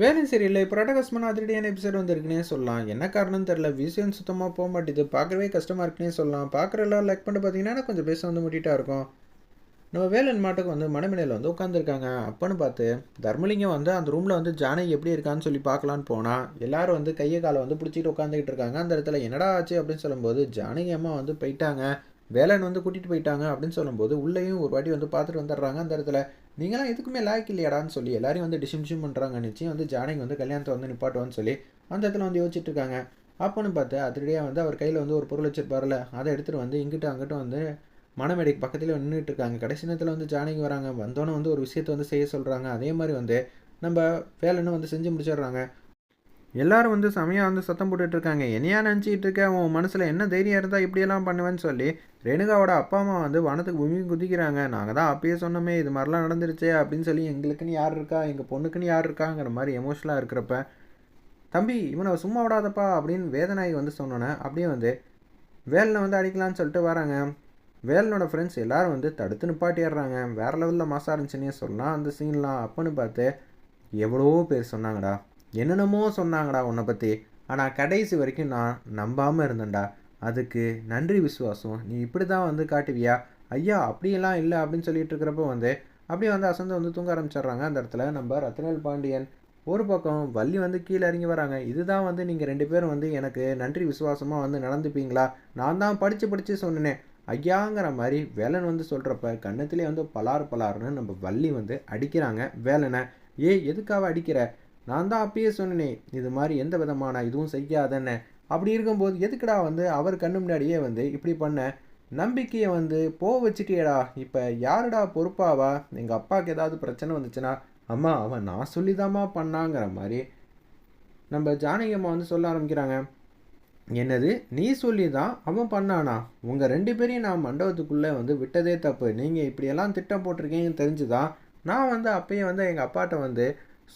வேலை சரியில்லை. இப்போ ரடகஸ்மன் அதிரடியான எபிசோட் வந்திருக்குன்னே சொல்லலாம். என்ன காரணம்னு தெரில விஷயம் சுத்தமாக போக மாட்டேது. பார்க்கவே கஷ்டமாக இருக்குன்னே சொல்லலாம். பார்க்குற எல்லாம் லைக் பண்ணிட்டு பார்த்தீங்கன்னா கொஞ்சம் பேச வந்து முட்டிட்டா இருக்கும். நம்ம வேலன் மாட்டுக்கு வந்து மணமேடையில் வந்து உட்காந்துருக்காங்க அப்பன்னு பார்த்து தர்மலிங்கம் வந்து அந்த ரூமில் வந்து ஜானகி எப்படி இருக்கான்னு சொல்லி பார்க்கலான்னு போனால் எல்லாரும் வந்து கையை காலை வந்து பிடிச்சிட்டு உட்காந்துக்கிட்டு இருக்காங்க. அந்த இடத்துல என்னடா ஆச்சு அப்படின்னு சொல்லும்போது ஜானகி அம்மா வந்து போயிட்டாங்க. வேலன் வந்து கூட்டிகிட்டு போயிட்டாங்க அப்படின்னு சொல்லும்போது உள்ளேயும் ஒரு வாட்டி வந்து பார்த்துட்டு வந்துடுறாங்க அந்த இடத்துல. நீங்களாம் எதுக்குமே லாய்க்கு இல்லையாடான்னு சொல்லி எல்லாரையும் வந்து டிஷிம் பண்ணுறாங்க நிச்சயம் வந்து ஜானகி வந்து கல்யாணத்தை வந்து நிப்பாட்டுவான்னு சொல்லி அந்த இடத்துல வந்து யோசிச்சுட்டு இருக்காங்க. அப்போன்னு பார்த்து அதிரடியாக வந்து அவர் கையில் வந்து ஒரு பொருள் வச்சிருப்பார்ல அதை எடுத்துகிட்டு வந்து இங்கிட்ட அங்கிட்டும் வந்து மணமேடைக்கு பக்கத்தில் நின்றுட்டு இருக்காங்க. கடைசி நேரத்தில் வந்து ஜானகி வராங்க. வந்தோன்னே வந்து ஒரு விஷயத்தை வந்து செய்ய சொல்கிறாங்க அதே மாதிரி வந்து நம்ம வேலைன்னு வந்து செஞ்சு முடிச்சிடுறாங்க. எல்லாரும் வந்து செமையாக வந்து சத்தம் போட்டுட்ருக்காங்க. என்னையா நினச்சிக்கிட்டு இருக்க உன் மனசில் என்ன தைரியம் இருந்தால் இப்படியெல்லாம் பண்ணுவேன்னு சொல்லி ரேணுகாவோட அப்பா அம்மா வந்து வனத்துக்கு பூமி குதிக்கிறாங்க. நாங்கள் தான் அப்பயே சொன்னோமே இது மாதிரிலாம் நடந்துருச்சு அப்படின்னு சொல்லி எங்களுக்குன்னு யார் இருக்கா? எங்கள் பொண்ணுக்குன்னு யார் இருக்காங்கிற மாதிரி எமோஷனலாக இருக்கிறப்ப தம்பி இவனை சும்மா விடாதப்பா அப்படின்னு வேதனாயி வந்து சொன்னோன்னே அப்படியே வந்து வேலனை வந்து அடிக்கலான்னு சொல்லிட்டு வராங்க. வேலனோட ஃப்ரெண்ட்ஸ் எல்லாரும் வந்து தடுத்து நிப்பாட்டிடுறாங்க. வேறு லெவலில் மாசாக இருந்துச்சுன்னே சொல்லலாம் அந்த சீன்லாம் அப்பன்னு பார்த்து எவ்வளவோ பேர் சொன்னாங்கடா. என்னென்னமோ சொன்னாங்கடா உன்னை பற்றி ஆனால் கடைசி வரைக்கும் நான் நம்பாமல் இருந்தேன்டா. அதுக்கு நன்றி விசுவாசம். நீ இப்படி தான் வந்து காட்டுவியா? ஐயா அப்படியெல்லாம் இல்லை அப்படின்னு சொல்லிட்டு இருக்கிறப்ப வந்து அப்படியே வந்து அசந்து வந்து தூங்க ஆரம்பிச்சிடுறாங்க. அந்த இடத்துல நம்ம ரத்னல் பாண்டியன் ஒரு பக்கம் வள்ளி வந்து கீழே இறங்கி வராங்க. இதுதான் வந்து நீங்கள் ரெண்டு பேரும் வந்து எனக்கு நன்றி விசுவாசமாக வந்து நடந்துப்பீங்களா? நான் தான் படித்து படித்து சொன்னேனே. ஐயாங்கிற மாதிரி வேலன் வந்து சொல்கிறப்ப கண்ணத்திலே வந்து பலார் பலார்னு நம்ம வள்ளி வந்து அடிக்கிறாங்க வேலனை. ஏ எதுக்காக அடிக்கிற? நான் தான் அப்பயே சொன்னேன் இது மாதிரி எந்த விதமான இதுவும் செய்யாதன்னு. அப்படி இருக்கும்போது எதுக்குடா வந்து அவர் கண்ணு முன்னாடியே வந்து இப்படி பண்ண? நம்பிக்கையை வந்து போக வச்சுட்டியடா இப்போ யாருடா பொறுப்பாவா? எங்கள் அப்பாவுக்கு ஏதாவது பிரச்சனை வந்துச்சுன்னா அம்மா அவன் நான் சொல்லிதாம்மா பண்ணாங்கிற மாதிரி நம்ம ஜானகி அம்மா வந்து சொல்ல ஆரம்பிக்கிறாங்க. என்னது நீ சொல்லி தான் அவன் பண்ணானா? உங்கள் ரெண்டு பேரையும் நான் மண்டபத்துக்குள்ளே வந்து விட்டதே தப்பு. நீங்கள் இப்படியெல்லாம் திட்டம் போட்டிருக்கீங்கன்னு தெரிஞ்சுதான் நான் வந்து அப்பயே வந்து எங்கள் அப்பாட்ட வந்து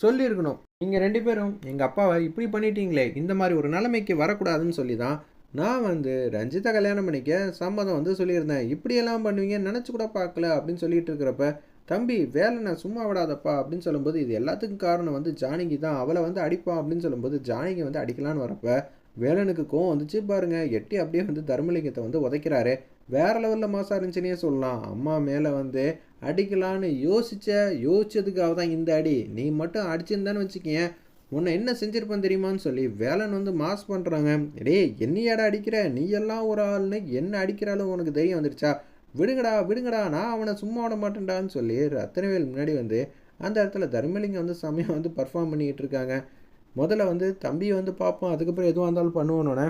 சொல்லியிருக்கணும். நீங்கள் ரெண்டு பேரும் எங்கள் அப்பாவை இப்படி பண்ணிட்டீங்களே இந்த மாதிரி ஒரு நிலைமைக்கு வரக்கூடாதுன்னு சொல்லி தான் நான் வந்து ரஞ்சிதா கல்யாணம் பண்ணிக்க சம்மதம் வந்து சொல்லியிருந்தேன். இப்படியெல்லாம் பண்ணுவீங்கன்னு நினச்சி கூட பார்க்கல அப்படின்னு சொல்லிட்டு இருக்கிறப்ப தம்பி வேலை நான் சும்மா விடாதப்பா அப்படின்னு சொல்லும்போது இது எல்லாத்துக்கும் காரணம் வந்து ஜானகி தான். அவளை வந்து அடிப்பான் அப்படின்னு சொல்லும்போது ஜானகி வந்து அடிக்கலான்னு வரப்ப வேலனுக்கு கோவம் வந்துச்சு. பாருங்க எட்டி அப்படியே வந்து தர்மலிங்கத்தை வந்து உதைக்கிறாரு. வேற லெவலில் மாசா இருந்துச்சுன்னே சொல்லலாம். அம்மா மேலே வந்து அடிக்கலான்னு யோசிச்ச யோசிச்சதுக்காக தான் இந்த அடி. நீ மட்டும் அடிச்சிருந்தான்னு வச்சுக்கேன் உன்னை என்ன செஞ்சிருப்பேன் தெரியுமான்னு சொல்லி வேலன் வந்து மாஸ் பண்ணுறாங்க டேய் என்னையாடா அடிக்கிற? நீ எல்லாம் ஒரு ஆள்னு என்ன அடிக்கிறாலும் உனக்கு தைரியம் வந்துருச்சா? விடுங்கடா விடுங்கடா நான் அவனை சும்மா விட மாட்டேன்டான்னு சொல்லி ரத்தனவேல் முன்னாடி வந்து அந்த இடத்துல தர்மலிங்கம் வந்து சமயம் வந்து பர்ஃபார்ம் பண்ணிக்கிட்டு இருக்காங்க. முதல்ல வந்து தம்பியை வந்து பார்ப்போம். அதுக்கப்புறம் எதுவாக இருந்தாலும் பண்ணுவோன்னொன்னே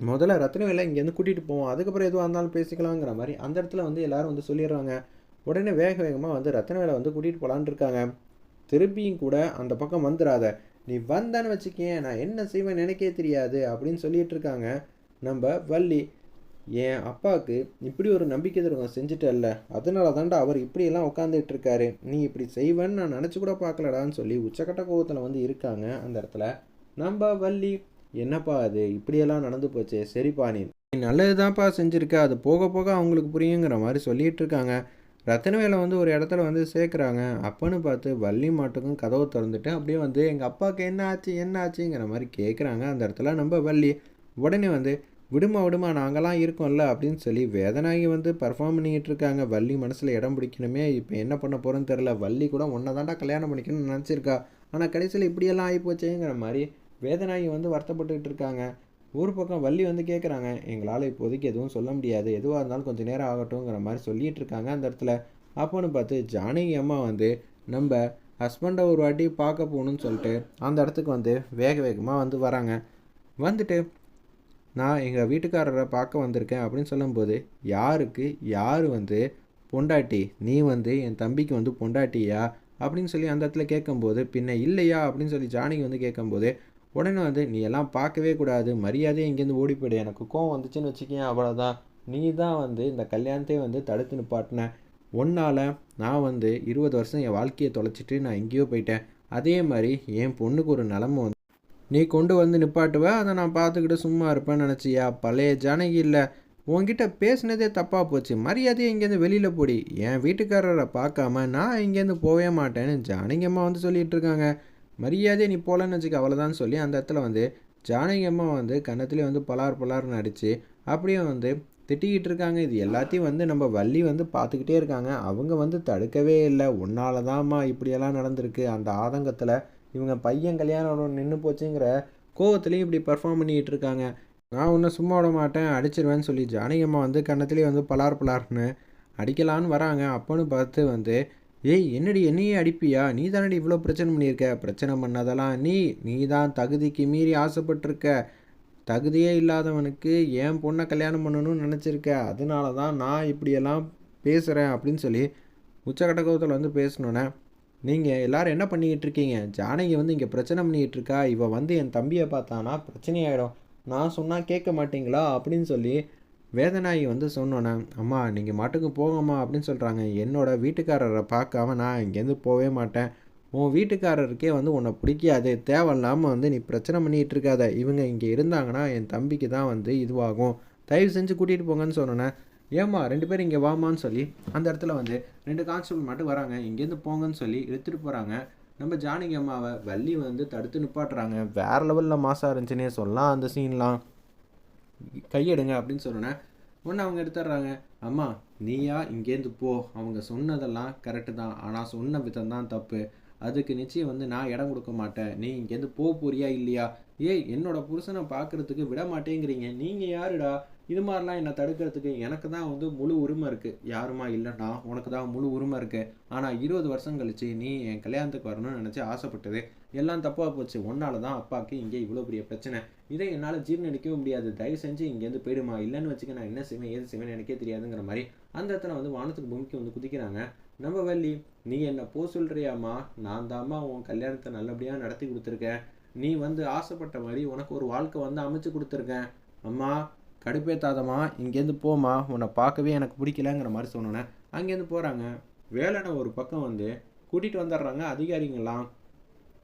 முதல்ல ரத்னவேலை இங்கேருந்து கூட்டிகிட்டு போவோம். அதுக்கப்புறம் எதுவாக இருந்தாலும் பேசிக்கலாங்கிற மாதிரி அந்த இடத்துல வந்து எல்லாரும் வந்து சொல்லிடுறாங்க. உடனே வேக வேகமாக வந்து ரத்னவேலை வந்து கூட்டிகிட்டு போகலான்னு இருக்காங்க. திருப்பியும் கூட அந்த பக்கம் வந்துடாத. நீ வந்தான்னு வச்சுக்கேன் நான் என்ன செய்வேன் எனக்கே தெரியாது அப்படின்னு சொல்லிட்டு இருக்காங்க நம்ம வள்ளி. என் அப்பாவுக்கு இப்படி ஒரு நம்பிக்கை துரோகம் செஞ்சுட்டல்ல. அதனால தாண்டா அவர் இப்படியெல்லாம் உட்காந்துட்டு இருக்காரு. நீ இப்படி செய்வேன்னு நான் நினச்சி கூட பார்க்கலடான்னு சொல்லி உச்சக்கட்ட கோவத்தில் வந்து இருக்காங்க அந்த இடத்துல. நம்ம வள்ளி என்னப்பா அது? இப்படியெல்லாம் நடந்து போச்சு. சரிப்பா நீ. நீ நல்லதுதான்ப்பா செஞ்சுருக்க. அது போக போக அவங்களுக்கு புரியுங்கிற மாதிரி சொல்லிட்டு இருக்காங்க. ரத்தனவேலை வந்து ஒரு இடத்துல வந்து சேர்க்குறாங்க. அப்பன்னு பார்த்து வள்ளி மாட்டுக்கும் கதவை திறந்துட்டு அப்படியே வந்து எங்கள் அப்பாவுக்கு என்ன ஆச்சு என்ன ஆச்சுங்கிற மாதிரி கேட்குறாங்க அந்த இடத்துல நம்ம வள்ளி. உடனே வந்து விடுமா விடுமா நாங்களாம் இருக்கோம்ல அப்படின்னு சொல்லி வேதனாகி வந்து பர்ஃபார்ம் பண்ணிக்கிட்டு இருக்காங்க. வள்ளி மனசில் இடம் பிடிக்கணுமே. இப்போ என்ன பண்ண போகிறோன்னு தெரில வள்ளி கூட ஒன்றை தாண்டா கல்யாணம் பண்ணிக்கணும்னு நினச்சிருக்கா. ஆனால் கடைசியில் இப்படியெல்லாம் ஆகிப்போச்சேங்கிற மாதிரி வேதநாயகி வந்து வருத்தப்பட்டுக்கிட்டு இருக்காங்க. ஊர் பக்கம் வள்ளி வந்து கேட்குறாங்க எங்களால் இப்போதைக்கு எதுவும் சொல்ல முடியாது. எதுவாக இருந்தாலும் கொஞ்சம் நேரம் ஆகட்டும்ங்கிற மாதிரி சொல்லிகிட்டு இருக்காங்க அந்த இடத்துல. அப்போன்னு பார்த்து ஜானகி அம்மா வந்து நம்ம ஹஸ்பண்டை ஒரு வாட்டி பார்க்க போகணுன்னு சொல்லிட்டு அந்த இடத்துக்கு வந்து வேக வேகமாக வந்து வராங்க. வந்துட்டு நான் எங்கள் வீட்டுக்காரரை பார்க்க வந்திருக்கேன் அப்படின்னு சொல்லும்போது யாருக்கு? யார் வந்து? பொண்டாட்டி. நீ வந்து என் தம்பிக்கு வந்து பொண்டாட்டியா? அப்படின்னு சொல்லி அந்த இடத்துல கேட்கும்போது பின்ன இல்லையா? அப்படின்னு சொல்லி ஜானகி வந்து கேட்கும்போது உடனே வந்து நீ எல்லாம் பார்க்கவே கூடாது. மரியாதையை இங்கேருந்து ஓடி போயிடு. எனக்கு கோவம் வந்துச்சுன்னு வச்சுக்கேன் அவ்வளோதான் நீ தான் வந்து இந்த கல்யாணத்தையே வந்து தடுத்து நிப்பாட்டின. ஒன்னால் நான் வந்து இருபது வருஷம் என் வாழ்க்கையை தொலைச்சிட்டு நான் எங்கேயோ போயிட்டேன். அதே மாதிரி என் பொண்ணுக்கு ஒரு நிலமை வந்து நீ கொண்டு வந்து நிப்பாட்டுவ? அதை நான் பார்த்துக்கிட்டு சும்மா இருப்பேன்னு நினச்சியா? பழைய ஜானகி இல்லை. உங்ககிட்ட பேசுனதே தப்பாக போச்சு. மரியாதையை இங்கேருந்து வெளியில் போடி. என் வீட்டுக்காரரை பார்க்காம நான் இங்கேருந்து போகவே மாட்டேன்னு ஜானகி அம்மா வந்து சொல்லிகிட்டு இருக்காங்க. மரியாதை நீ போகலன்னு வச்சுக்க அவ்வளோதான் சொல்லி அந்த இடத்துல வந்து ஜானகி அம்மா வந்து கன்னத்துலேயே வந்து பலார் பலார்னு அடித்து அப்படியே வந்து திட்டிக்கிட்டு இருக்காங்க. இது எல்லாத்தையும் வந்து நம்ம வள்ளி வந்து பார்த்துக்கிட்டே இருக்காங்க. அவங்க வந்து தடுக்கவே இல்லை. உன்னால தான்மா இப்படியெல்லாம் நடந்திருக்கு. அந்த ஆதங்கத்தில் இவங்க பையன் கல்யாணம் நின்று போச்சுங்கிற கோவத்துலேயும் இப்படி பர்ஃபார்ம் பண்ணிக்கிட்டு இருக்காங்க. நான் ஒன்றும் சும்மா விட மாட்டேன் அடிச்சிருவேன்னு சொல்லி ஜானகி அம்மா வந்து கன்னத்துலேயே வந்து பலார் பலார்னு அடிக்கலான்னு வராங்க. அப்போன்னு பார்த்து வந்து ஏய் என்னடி என்னையே அடிப்பியா? நீ தானடி இவ்வளோ பிரச்சனை பண்ணியிருக்க? பிரச்சனை பண்ணதெல்லாம் நீ நீ தான் தகுதிக்கு மீறி ஆசைப்பட்டிருக்க. தகுதியே இல்லாதவனுக்கு என் பொண்ணை கல்யாணம் பண்ணணும்னு நினச்சிருக்க. அதனால தான் நான் இப்படியெல்லாம் பேசுகிறேன் அப்படின்னு சொல்லி உச்சக்கட்ட கோபத்தில் வந்து பேசணுன்னே நீங்கள் எல்லாரும் என்ன பண்ணிக்கிட்டு இருக்கீங்க ஜானகி வந்து இங்கே பிரச்சனை பண்ணிக்கிட்டு இருக்கா இவள் வந்து என் தம்பியை பார்த்தானா? பிரச்சனையாயிடும். நான் சொன்னால் கேட்க மாட்டீங்களா? அப்படின்னு சொல்லி வேதநாயகி வந்து சொன்னோன்னே அம்மா நீங்கள் மாட்டுக்கு போங்கம்மா அப்படின்னு சொல்கிறாங்க என்னோடய வீட்டுக்காரரை பார்க்காம நான் இங்கேருந்து போகவே மாட்டேன். உன் வீட்டுக்காரருக்கே வந்து உன்னை பிடிக்காது. தேவையில்லாமல் வந்து நீ பிரச்சனை பண்ணிகிட்டு இருக்காத. இவங்க இங்கே இருந்தாங்கன்னா என் தம்பிக்கு தான் வந்து இதுவாகும். தயவு செஞ்சு கூட்டிகிட்டு போங்கன்னு சொன்னோன்னே ஏம்மா ரெண்டு பேரும் இங்கே வாமான்னு சொல்லி அந்த இடத்துல வந்து ரெண்டு கான்ஸ்டபிள் மட்டும் வராங்க. இங்கேருந்து போங்கன்னு சொல்லி எடுத்துகிட்டு போகிறாங்க நம்ம ஜானகி அம்மாவை வள்ளி வந்து தடுத்து நிப்பாட்டுறாங்க. வேறு லெவலில் மாசாக இருந்துச்சுன்னே சொல்லலாம் அந்த சீன்லாம் கையெடுங்க அப்படின்னு சொன்னேன் ஒன்று அவங்க எடுத்துடுறாங்க. அம்மா நீயா இங்கேருந்து போ. அவங்க சொன்னதெல்லாம் கரெக்டு தான். ஆனால் சொன்ன விதம் தான் தப்பு. அதுக்கு நிச்சயம் வந்து நான் இடம் கொடுக்க மாட்டேன். நீ இங்கேருந்து போக போறியா இல்லையா? ஏய் என்னோட புருஷனை பார்க்குறதுக்கு விட மாட்டேங்கிறீங்க. நீங்கள் யாருடா? இது மாதிரிலாம் என்னை தடுக்கிறதுக்கு எனக்கு தான் வந்து முழு உரிமை இருக்குது யாருமா இல்லைன்னா உனக்கு தான் முழு உரிமை இருக்குது ஆனால் இருபது வருஷம் கழிச்சு நீ என் கல்யாணத்துக்கு வரணும்னு நினச்சி ஆசைப்பட்டது. எல்லாம் தப்பாக போச்சு. உன்னால தான் அப்பாவுக்கு இங்கே இவ்வளோ பெரிய பிரச்சனை. இதை என்னால் ஜீர்ணிக்கவே முடியாது. தயவு செஞ்சு இங்கேருந்து போயிடுமா? இல்லைன்னு வச்சுக்க நான் என்ன செய்வேன் ஏது செய்வேன் எனக்கே தெரியாதுங்கிற மாதிரி அந்த இடத்துல வந்து வானத்துக்கு பூமிக்கு வந்து குதிக்கிறாங்க. நம்ம வள்ளி நீ என்ன போ சொல்கிறியாம்மா நான் தாம்மா உன் கல்யாணத்தை நல்லபடியாக நடத்தி கொடுத்துருக்கேன். நீ வந்து ஆசைப்பட்ட மாதிரி உனக்கு ஒரு வாழ்க்கை வந்து அமைச்சு கொடுத்துருக்கேன். அம்மா கடுப்பேத்தாதம்மா இங்கேருந்து போமா உன்னை பார்க்கவே எனக்கு பிடிக்கலங்கிற மாதிரி சொன்னோன்னே அங்கேருந்து போகிறாங்க வேலைன ஒரு பக்கம் வந்து கூட்டிகிட்டு வந்துடுறாங்க அதிகாரிங்களாம்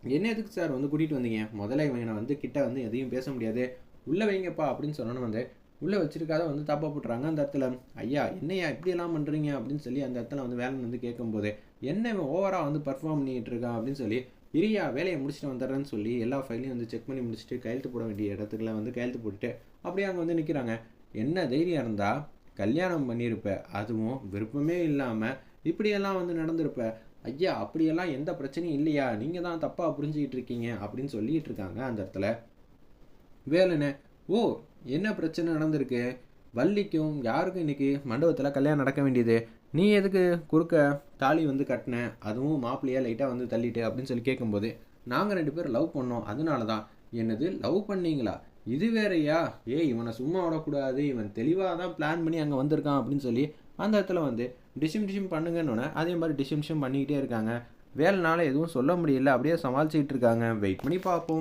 என்ன எதுக்கு சார் வந்து கூட்டிகிட்டு வந்தீங்க? முதல்ல இவனை வந்து கிட்ட வந்து எதையும் பேச முடியாது. உள்ளே வைங்கப்பா அப்படின்னு சொன்னோன்னு வந்து உள்ளே வச்சிருக்காத வந்து தப்பா போட்டுறாங்க அந்த இடத்துல. ஐயா என்னையா இப்படியெல்லாம் பண்ணுறீங்க அப்படின்னு சொல்லி அந்த இடத்துல வந்து வேலை வந்து கேட்கும்போது என்ன இவன் ஓவராக வந்து பர்ஃபார்ம் பண்ணிட்டு இருக்கான்? அப்படின்னு சொல்லி இரியா வேலையை முடிச்சுட்டு வந்துடுறேன்னு சொல்லி எல்லா ஃபைலையும் வந்து செக் பண்ணி முடிச்சுட்டு கையெழுத்து போட வேண்டிய இடத்துக்குலாம் வந்து கையெழுத்து போட்டுட்டு அப்படியே அங்கே வந்து நிற்கிறாங்க என்ன தைரியம் இருந்தால் கல்யாணம் பண்ணியிருப்ப அதுவும் விருப்பமே இல்லாமல் இப்படியெல்லாம் வந்து நடந்திருப்ப ஐயா அப்படியெல்லாம் எந்த பிரச்சனையும் இல்லையா? நீங்கள் தான் தப்பாக புரிஞ்சுக்கிட்டு இருக்கீங்க அப்படின்னு சொல்லிட்டு இருக்காங்க அந்த இடத்துல. வேலைன்னு ஓ என்ன பிரச்சனை நடந்திருக்கு? வள்ளிக்கும் யாருக்கும் இன்றைக்கி மண்டபத்தில் கல்யாணம் நடக்க வேண்டியது? நீ எதுக்கு குறுக்க தாலி வந்து கட்டின? அதுவும் மாப்பிள்ளையாக லைட்டாக வந்து தள்ளிட்டு அப்படின்னு சொல்லி கேட்கும்போது நாங்கள் ரெண்டு பேரும் லவ் பண்ணோம். அதனால தான் என்னது? லவ் பண்ணீங்களா? இது வேறையா? ஏய் இவனை சும்மா விடக்கூடாது. இவன் தெளிவாக தான் பிளான் பண்ணி அங்கே வந்திருக்கான் அப்படின்னு சொல்லி அந்த இடத்துல வந்து டிசிம் டிசிம் பண்ணுங்கன்னு அதே மாதிரி டிசிம் டிசிம் பண்ணிக்கிட்டே இருக்காங்க. வேலைனால எதுவும் சொல்ல முடியல. அப்படியே சமாளிச்சுக்கிட்டு இருக்காங்க. வெயிட் பண்ணி பார்ப்போம்.